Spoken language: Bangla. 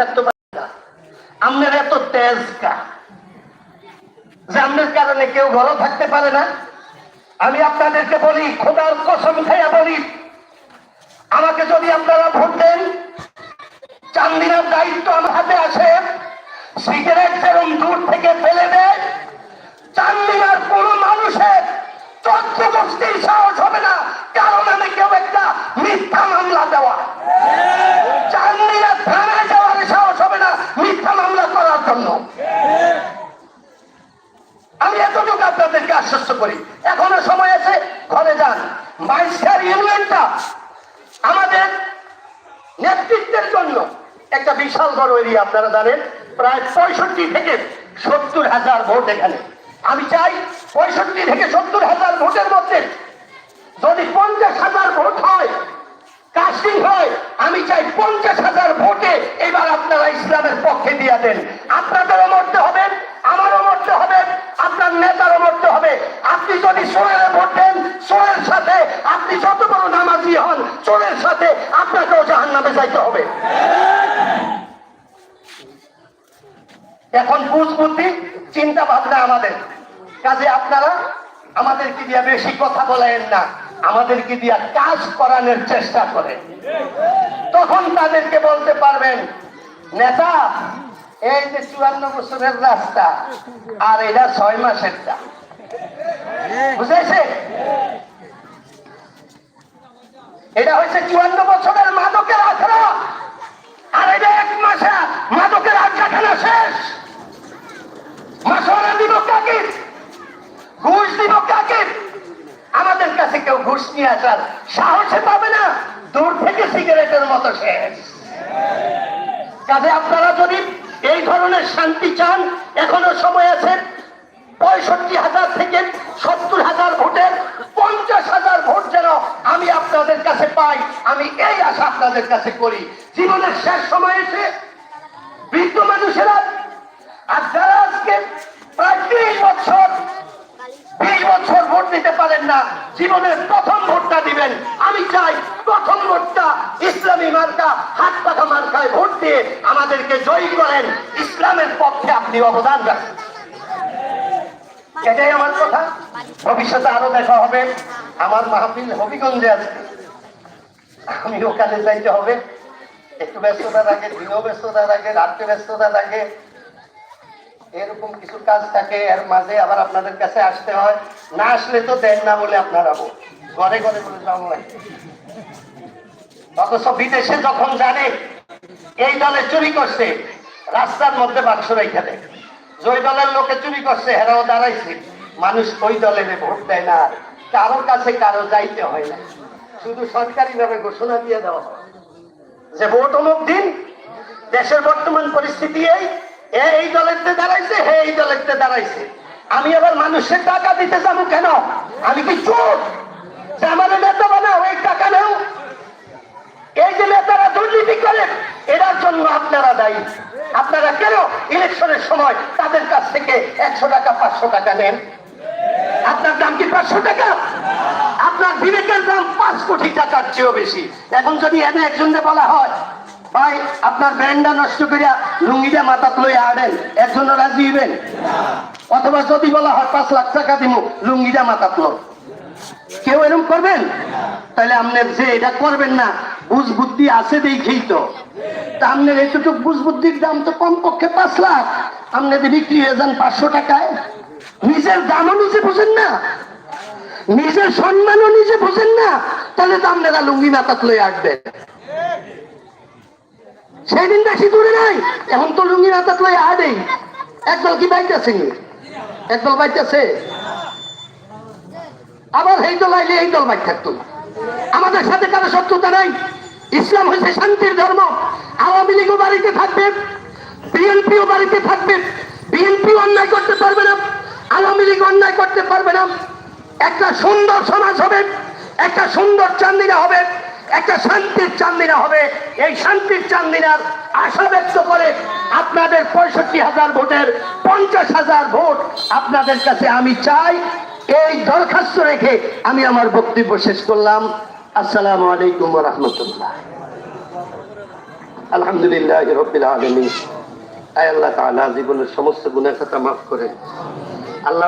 থাকতে পারে না। এত যে কারণে কেউ ঘরও থাকতে পারে না। আমি আপনাদেরকে বলি, খোদার কসম খাইয়া বলি, আমাকে যদি আপনারা ভোট দেন, চান্দিনার দায়িত্ব আমার হাতে আসে সিগারেট যেরকম দূর থেকে ফেলে দেয় চান্দিনার কোন মানুষের চোদ্দ গোষ্ঠীর সাহস হবে না কারণ আমি কেউ একটা মিথ্যা মামলা দেওয়া চান্দিনার থানায় যাওয়ার সাহস হবে না মিথ্যা মামলা করার জন্য আমি এতটুকু আপনাদেরকে আশ্বস্ত করি এখনও সময় আছে ঘরে যান মাইস্টার ইউনিয়নটা আমাদের নেতৃত্বের জন্য একটা বিশাল বড় এরিয়া আপনারা জানেন, প্রায় পঁয়ষট্টি থেকে সত্তর হাজার ভোট এখানে। আমি চাই পঁয়ষট্টি থেকে সত্তর হাজার ভোটের মধ্যে যদি পঞ্চাশ হাজার ভোট হয় কাস্টিং হয়, আমি চাই পঞ্চাশ হাজার ভোটে এবার আপনারা ইসলামের পক্ষে দিয়ে দেন। আপনাদেরও মরতে হবে, আমারও মরতে হবে, আপনার নেতারও মরতে হবে। আপনি যদি সোয়ের ভোট দেন সোয়ের সাথে আপনি যত বড় নামাজি হন চোরের সাথে আপনাকেও জাহান নামে যাইতে হবে। এখন বুঝ বুদ্ধি চিন্তা ভাবনা আমাদের। কাজে আপনারা আমাদেরকে দিয়ে বেশি কথা বলেন না, আমাদেরকে দিয়ে কাজ করানোর চেষ্টা করেন। তখন তাদেরকে বলতে পারবেন, নেতা, এই যে চুয়ান্ন বছরের রাস্তা, আর এটা ছয় মাসেরটা। বুঝেছে এটা হচ্ছে চুয়ান্ন বছরের মাদকের আখড়া, আর এটা এক মাসে মাদকের আড্ডাখানা শেষ মাসওয়ারা দিব কাকে ঘুষ দিব কাকে? আমাদের কাছে কেউ ঘুষ নিয়ে আসার সাহসে পাবে না। দূর থেকে সিগারেটের মতো শেষ কাজে আপনারা যদি এই ধরনের শান্তি চান, এখনও সময় আছে, পঁয়ষট্টি হাজার থেকে সত্তর হাজার ভোটের, পঞ্চাশ হাজার ভোট যেন আমি আপনাদের কাছে পাই, আমি এই আশা আপনাদের কাছে করি। জীবনের শেষ সময় এসে বৃদ্ধ মানুষেরা, আর যারা আজকে প্রায় ত্রিশ বছর বিশ বছর ভোট দিতে পারেন না। জীবনের প্রথম ভোটটা দিবেন। আমি চাই প্রথম ভোটটা ইসলামী মার্কা, হাত পাখা মার্কায় ভোট দিয়ে আমাদেরকে জয়ী করেন। ইসলামের পক্ষে আপনি অবদান রাখেন। এটাই আমার কথা। ভবিষ্যতে আরও দেখা হবে। আমার মাহফিল হবিগঞ্জে আছে। আমি ওখানে যাইতে হবে। একটু ব্যস্ততা থাকে দিনও ব্যস্ততা থাকে রাত্রে ব্যস্ততা থাকে এরকম কিছু কাজ থাকে, এর মাঝে আবার আপনাদের কাছে আসতে হয়। না আসলে তো দেন না বলে আপনারা। ঘরে ঘরে বলে যাওয়া অথচ বিদেশে যখন জানে, এই দলে চুরি করছে, রাস্তার মধ্যে বাক্স রেখে দেয়। যে দলের লোকে চুরি করছে, হেরাও দাঁড়াইছে। মানুষ ওই দলের ভোট দেয় না। কারোর কাছে কারও যাইতে হয় না। শুধু সরকারি ভাবে ঘোষণা দিয়ে দেওয়া হয়। যে ভোট অমুক দিন, দেশের বর্তমান পরিস্থিতি এই এই দলেরতে দাঁড়াইছে, হে, এই দলেরতে দাঁড়াইছে। আমি আবার মানুষের টাকা দিতে যাব কেন? আমি কি চোর? আমার নেতা বানাও, এই টাকা নেও। এই যে নেতারা দুর্নীতি করে এটার জন্য আপনারা দায়ী। আপনারা কেন ইলেকশনের সময় তাদের কাছ থেকে একশো টাকা, পাঁচশো টাকা নেন? আপনার দাম কি পাঁচশো টাকা? আপনার বিবেকের দাম পাঁচ কোটি টাকার চেয়েও বেশি। এখন যদি এনে একজনকে বলা হয় ভাই, আপনার ব্র্যান্ডটা নষ্ট করিয়া লুঙ্গিটা মাথাত লই আড়েন একজন রাজি হইবেন? অথবা যদি বলা হয় পাঁচ লাখ টাকা দিব লুঙ্গিটা মাথাত লো কেউ এরকম করবেন? তাহলে আপনার যে এটা করবেন না, বুঝ বুদ্ধি আছে দেখেই তো। আপনার এতটুকু বুঝ বুদ্ধির দাম তো কমপক্ষে পাঁচ লাখ। আপনি যদি বিক্রি হয়ে যান পাঁচশো টাকায়, নিজের দামও নিজে বুঝেন না। নিজের সম্মানও নিজে বুঝেন না। তাহলে তো আপনারা লুঙ্গি মাথাত লয়ে আসবেন। সেই দিন বেশি দূরে নাই। এখন তো লুঙ্গি মাথাত লয়ে আডেই একদল কি বাইতেছে একদল বাইতেছে? আবার এই দল আইলে এই দল বাইক থাকতো। আমাদের সাথে কারও শত্রুতা নাই। ইসলাম হচ্ছে শান্তির ধর্ম। আওয়ামী লীগও বাড়িতে থাকবে। বিএনপিও বাড়িতে থাকবে। বিএনপি অন্যায় করতে পারবে না। আওয়ামী লীগ অন্যায় করতে পারবে না। একটা সুন্দর সমাজ হবে। একটা সুন্দর চান্দিনা হবে। একটা শান্তির চান্দিনা হবে। এই শান্তির চান্দিনার আশা ব্যক্ত করে আপনাদের পঁয়ষট্টি হাজার ভোটের পঞ্চাশ হাজার ভোট আপনাদের কাছে আমি চাই। এই দরখাস্ত রেখে আমি আমার বক্তব্য শেষ করলাম। আসসালামু আলাইকুম রহমতুল্লাহ। আলহামদুলিল্লাহ রবিল আলমী আয় আল্লাহ তাআলা জীবনের সমস্ত গুণের কথা মাফ করেন। আল্লাহ